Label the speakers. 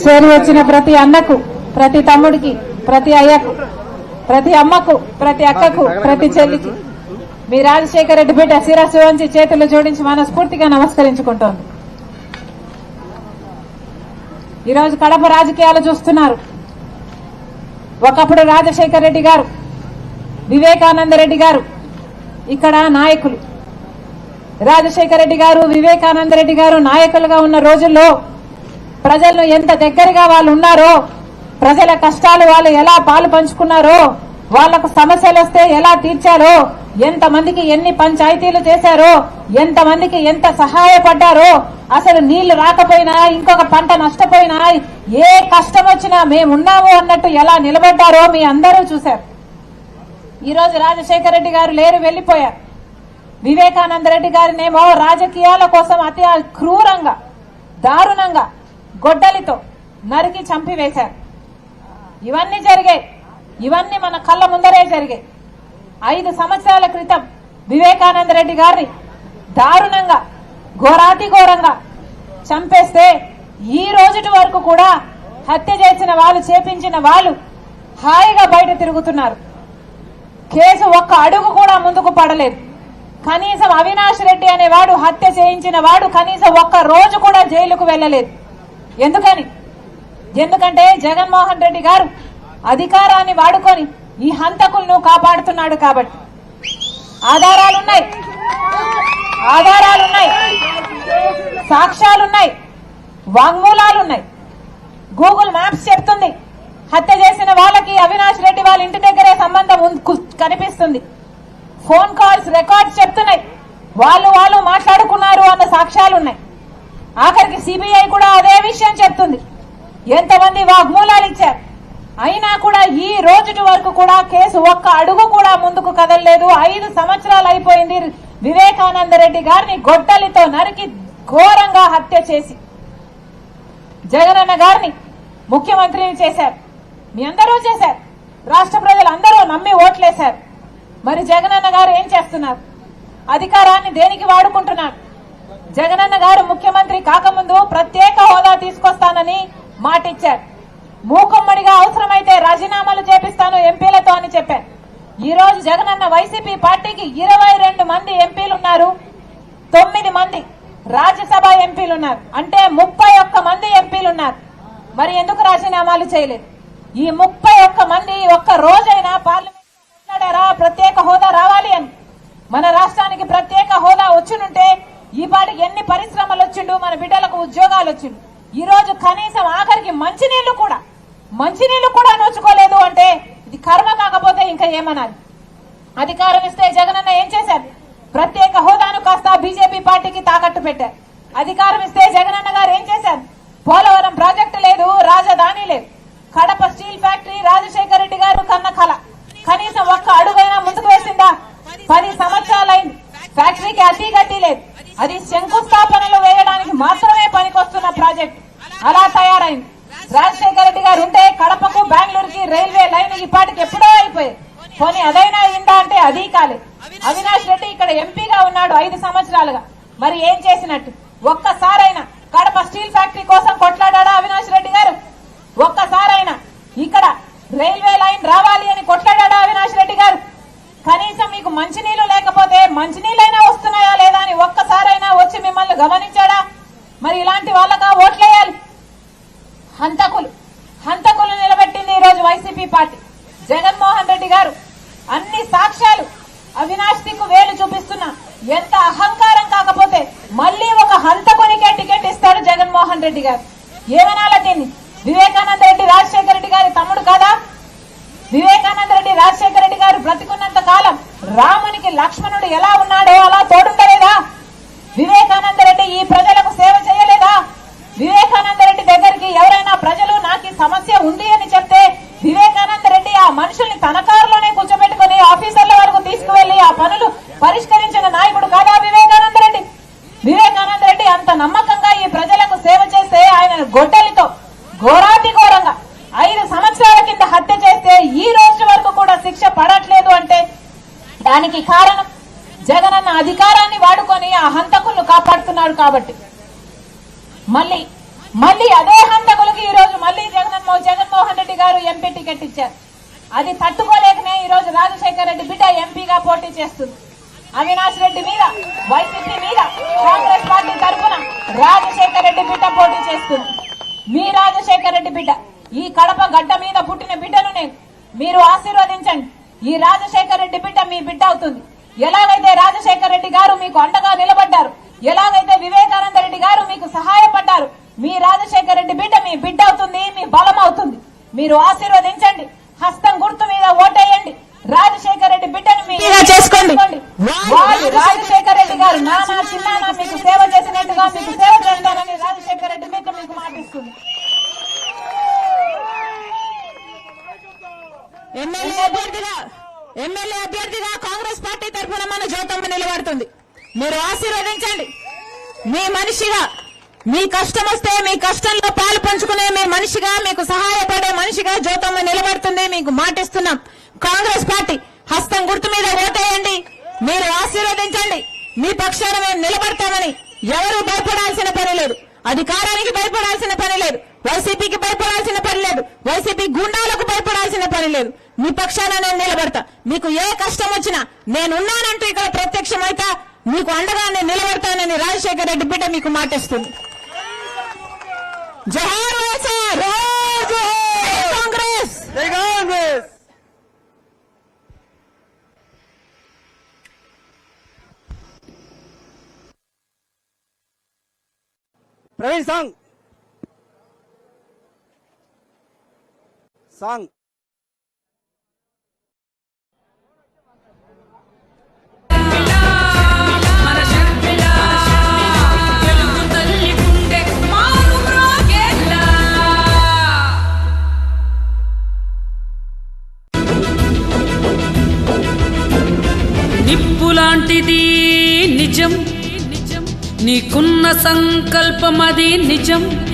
Speaker 1: చేరి వచ్చిన ప్రతి అన్నకు ప్రతి తమ్ముడికి ప్రతి అయ్యకు ప్రతి అమ్మకు ప్రతి అక్కకు ప్రతి చెల్లికి. మీ రాజశేఖర రెడ్డి బిడ్డ శిరస్సు వంచి చేతులు జోడించి మనస్ఫూర్తిగా నమస్కరించుకుంటోంది. ఈరోజు కడప రాజకీయాలు చూస్తున్నారు. ఒకప్పుడు రాజశేఖర రెడ్డి గారు వివేకానంద రెడ్డి గారు ఇక్కడ నాయకులు. రాజశేఖర రెడ్డి గారు వివేకానంద రెడ్డి గారు నాయకులుగా ఉన్న రోజుల్లో ప్రజలను ఎంత దగ్గరగా వాళ్ళు ఉన్నారో ప్రజల కష్టాలు వాళ్ళు ఎలా పాలు పంచుకున్నారో వాళ్ళకు సమస్యలు వస్తే ఎలా తీర్చారో ఎంతమందికి ఎన్ని పంచాయతీలు చేశారో ఎంతమందికి ఎంత సహాయపడ్డారో అసలు నీళ్ళు రాకపోయినా ఇంకొక పంట నష్టపోయినా ఏ కష్టం వచ్చినా మేమున్నాము అన్నట్టు ఎలా నిలబడ్డారో మీ అందరూ చూశారు. ఈరోజు రాజశేఖర రెడ్డి గారు లేరు వెళ్ళిపోయారు వివేకానంద రెడ్డి గారినేమో రాజకీయాల కోసం అతి క్రూరంగా దారుణంగా గొడ్డలితో నరికి చంపివేశారు. ఇవన్నీ జరిగాయి. ఇవన్నీ మన కళ్ళ ముందరే జరిగాయి. ఐదు సంవత్సరాల క్రితం వివేకానంద రెడ్డి గారిని దారుణంగా ఘోరాతి ఘోరంగా చంపేస్తే ఈ రోజుటి వరకు కూడా హత్య చేసిన వాళ్ళు చేపించిన వాళ్ళు హాయిగా బయట తిరుగుతున్నారు. కేసు ఒక్క అడుగు కూడా ముందుకు పడలేదు. కనీసం అవినాష్ రెడ్డి అనేవాడు హత్య చేయించిన వాడు కనీసం ఒక్క రోజు కూడా జైలుకు వెళ్ళలేదు. ఎందుకని? ఎందుకంటే జగన్మోహన్ రెడ్డి గారు అధికారాన్ని వాడుకొని ఈ హంతకులను కాపాడుతున్నాడు కాబట్టి. ఆధారాలున్నాయి. ఆధారాలున్నాయి. సాక్ష్యాలున్నాయి. వాంగ్మూలాలున్నాయి. గూగుల్ మ్యాప్స్ చెప్తుంది. హత్య చేసిన వాళ్ళకి అవినాష్ రెడ్డి వాళ్ళ ఇంటి దగ్గరే సంబంధం కనిపిస్తుంది. ఫోన్ కాల్స్ రికార్డ్స్ చెప్తున్నాయి. వాళ్ళు వాళ్ళు మాట్లాడుకున్నారు అన్న సాక్ష్యాలున్నాయి. ఆఖరికి సిబిఐ కూడా అదే విషయం చెప్తుంది. ఎంతమంది వాగ్మూలాలు ఇచ్చారు? అయినా కూడా ఈ రోజుటి వరకు కూడా కేసు ఒక్క అడుగు కూడా ముందుకు కదలలేదు. ఐదు సంవత్సరాలు అయిపోయింది వివేకానంద రెడ్డి గారిని గొడ్డలితో నరికి ఘోరంగా హత్య చేసి. జగనన్న గారిని ముఖ్యమంత్రిని చేశారు. మీ అందరూ చేశారు. రాష్ట్ర ప్రజలు అందరూ నమ్మి ఓట్లేశారు. మరి జగనన్న గారు ఏం చేస్తున్నారు? అధికారాన్ని దేనికి వాడుకుంటున్నారు? జగనన్న గారు ముఖ్యమంత్రి కాకముందు ప్రత్యేక హోదా తీసుకొస్తానని మాటిచ్చారు. మూకుమ్మడిగా అవసరమైతే రాజీనామాలు చేపిస్తాను ఎంపీలతో అని చెప్పారు. ఈ రోజు జగనన్న వైసీపీ పార్టీకి ఇరవై రెండు మంది ఎంపీలు ఉన్నారు తొమ్మిది మంది రాజ్యసభ ఎంపీలు ఉన్నారు అంటే ముప్పై ఒక్క మంది ఎంపీలు ఉన్నారు మరి ఎందుకు రాజీనామాలు చేయలేదు? ఈ ముప్పై ఒక్క మంది ఒక్క రోజైనా పార్లమెంట్ మాట్లాడారా ప్రత్యేక హోదా రావాలి అని. మన రాష్ట్రానికి ప్రత్యేక హోదా వచ్చినుంటే ఈ పాటికి ఎన్ని పరిశ్రమలు వచ్చిండు మన బిడ్డలకు ఉద్యోగాలు వచ్చిండు. ఈ రోజు కనీసం ఆఖరికి మంచినీళ్ళు కూడా మంచినీళ్ళు కూడా నోచుకోలేదు అంటే ఇది కర్మ కాకపోతే ఇంకా ఏమనాలి? అధికారం ఇస్తే జగనన్న ఏం చేశారు? ప్రత్యేక హోదాను కాస్త బీజేపీ పార్టీకి తాకట్టు పెట్టారు. అధికారం ఇస్తే జగనన్న గారు ఏం చేశారు? పోలవరం ప్రాజెక్టు లేదు రాజధాని లేదు. కడప స్టీల్ ఫ్యాక్టరీ రాజశేఖర రెడ్డి గారు కన్న కళ కనీసం ఒక్క అడుగైనా ముందుకు వేసిందా పది సంవత్సరాలైంది ఫ్యాక్టరీకి అతి గతి లేదు అది శంకుస్థాపనలు వేయడానికి మాత్రమే పనికొస్తున్న ప్రాజెక్ట్. అలా తయారైంది. రాజశేఖర రెడ్డి గారు ఉంటే కడపకు బెంగళూరుకి రైల్వే లైన్ ఈ పాటికి ఎప్పుడో అయిపోయాయి పోనీ అదైనా ఇందా అంటే అది కాలేదు అవినాష్ రెడ్డి ఇక్కడ ఎంపీగా ఉన్నాడు ఐదు సంవత్సరాలుగా. మరి ఏం చేసినట్టు? ఒక్కసారైనా కడప స్టీల్ ఫ్యాక్టరీ కోసం కొట్లాడా అవినాష్ రెడ్డి గారు? ఒక్కసారైనా ఇక్కడ రైల్వే లైన్ రావాలి అని కొట్లాడా అవినాష్ రెడ్డి గారు? కనీసం మీకు మంచినీళ్ళు లేకపోతే మంచినీళ్ళైనా వస్తున్నాయా కానీ ఒక్కసారైనా వచ్చి మిమ్మల్ని గమనించాడా? మరి ఇలాంటి వాళ్ళగా ఓట్లేయాలి? హంతకులు హంతకులు నిలబెట్టింది ఈరోజు రోజు వైసీపీ పార్టీ. జగన్మోహన్ రెడ్డి గారు అన్ని సాక్ష్యాలు అవినాష్ దిక్కు వేలు చూపిస్తున్నా. ఎంత అహంకారం కాకపోతే మళ్ళీ ఒక హంతకునికే టికెట్ ఇస్తాడు జగన్మోహన్ రెడ్డి గారు. ఏమనాల దీన్ని? వివేకానంద రెడ్డి రాజశేఖర రెడ్డి గారి తమ్ముడు కాదా? వివేకానంద రెడ్డి రాజశేఖర రెడ్డి గారు బ్రతికున్నంత కాలం రామునికి లక్ష్మణుడు ఎలా ఉన్నాడో అలా తోడుండలేదా వివేకానంద రెడ్డి ఈ ప్రజలకు సేవ చేయలేదా వివేకానంద రెడ్డి దగ్గరికి ఎవరైనా ప్రజలు నాకు ఈ సమస్య ఉంది అని చెప్తే వివేకానంద రెడ్డి ఆ మనుషుల్ని తన కారులోనే కూర్చోబెట్టుకుని ఆఫీసర్ల వరకు తీసుకువెళ్ళి ఆ పనులు పరిష్కరించిన నాయకుడు కాదా వివేకానంద రెడ్డి? వివేకానంద రెడ్డి అంత నమ్మకంగా ఈ ప్రజలకు సేవ చేస్తే ఆయన గొడ్డలితో ఘోరాతి ఘోరంగా ఐదు సంవత్సరాల కింద హత్య చేస్తే ఈ రోజు వరకు కూడా శిక్ష పడట్లేదు అంటే దానికి కారణం? జగనన్న అధికారాన్ని వాడుకొని ఆ హంతకులను కాపాడుతున్నాడు కాబట్టి. మళ్ళీ మళ్ళీ అదే హంతకులకి ఈ రోజు మళ్ళీ జగన్మోహన్ జగన్మోహన్ రెడ్డి గారు ఎంపీ టికెట్ ఇచ్చారు. అది తట్టుకోలేకనే ఈ రోజు రాజశేఖర రెడ్డి బిడ్డ ఎంపీగా పోటీ చేస్తుంది. అవినాష్ రెడ్డి మీద వైసీపీ మీద కాంగ్రెస్ పార్టీ తరఫున రాజశేఖర రెడ్డి బిడ్డ పోటీ చేస్తుంది మీ రాజశేఖర రెడ్డి బిడ్డ ఈ కడప గడ్డ మీద పుట్టిన బిడ్డను నేను మీరు ఆశీర్వదించండి. ఈ రాజశేఖర రెడ్డి బిడ్డ మీ బిడ్డ అవుతుంది. ఎలాగైతే రాజశేఖర రెడ్డి గారు మీకు అండగా నిలబడ్డారు ఎలాగైతే వివేకానంద రెడ్డి గారు మీకు సహాయపడ్డారు మీ రాజశేఖర రెడ్డి బిడ్డ మీ బిడ్డ అవుతుంది మీ బలం అవుతుంది. మీరు ఆశీర్వదించండి. హస్తం గుర్తు మీద ఓటేయండి. రాజశేఖర రెడ్డి బిడ్డని మీ
Speaker 2: ఇలా చేసుకోండి.
Speaker 1: వాళ్ళు రాజశేఖర రెడ్డి గారు. నానా చిన్నానా మీకు సేవ చేసినట్టుగా మీకు సేవ చేస్తారని రాజశేఖర రెడ్డి మీకు మీకు మాటిస్తుంది.
Speaker 2: ఎమ్మెల్యే అభ్యర్థిగా ఎమ్మెల్యే అభ్యర్థిగా కాంగ్రెస్ పార్టీ తరఫున మన జ్యోతమ్మ నిలబడుతుంది. మీరు ఆశీర్వదించండి. మీ మనిషిగా మీ కష్టం వస్తే మీ కష్టంలో పాలు పంచుకునే మీ మనిషిగా మీకు సహాయపడే మనిషిగా జ్యోతమ్మ నిలబడుతుంది. మీకు మాటిస్తున్నాం కాంగ్రెస్ పార్టీ హస్తం గుర్తు మీద ఓటేయండి. మీరు ఆశీర్వదించండి. మీ పక్షాన మేము నిలబడతామని ఎవరు భయపడాల్సిన పని లేదు. అధికారానికి భయపడాల్సిన పని లేదు. వైసీపీకి భయపడాల్సిన పని లేదు. వైసీపీ గుండాలకు భయపడాల్సిన పని లేదు. మీ పక్షాన నేను నిలబడతా. మీకు ఏ కష్టం వచ్చినా నేనున్నానంటూ ఇక్కడ ప్రత్యక్షమైతా మీకు అండగా నేను నిలబడతానని రాజశేఖర రెడ్డి బిడ్డ మీకు మాటిస్తుంది.
Speaker 3: ¡Ya lo
Speaker 4: hace! ¡Rayo! ¡El Congres! ¡El Congres! ¡Sang! నిప్పులాంటిది నిజం. నీకున్న సంకల్పం అది నిజం.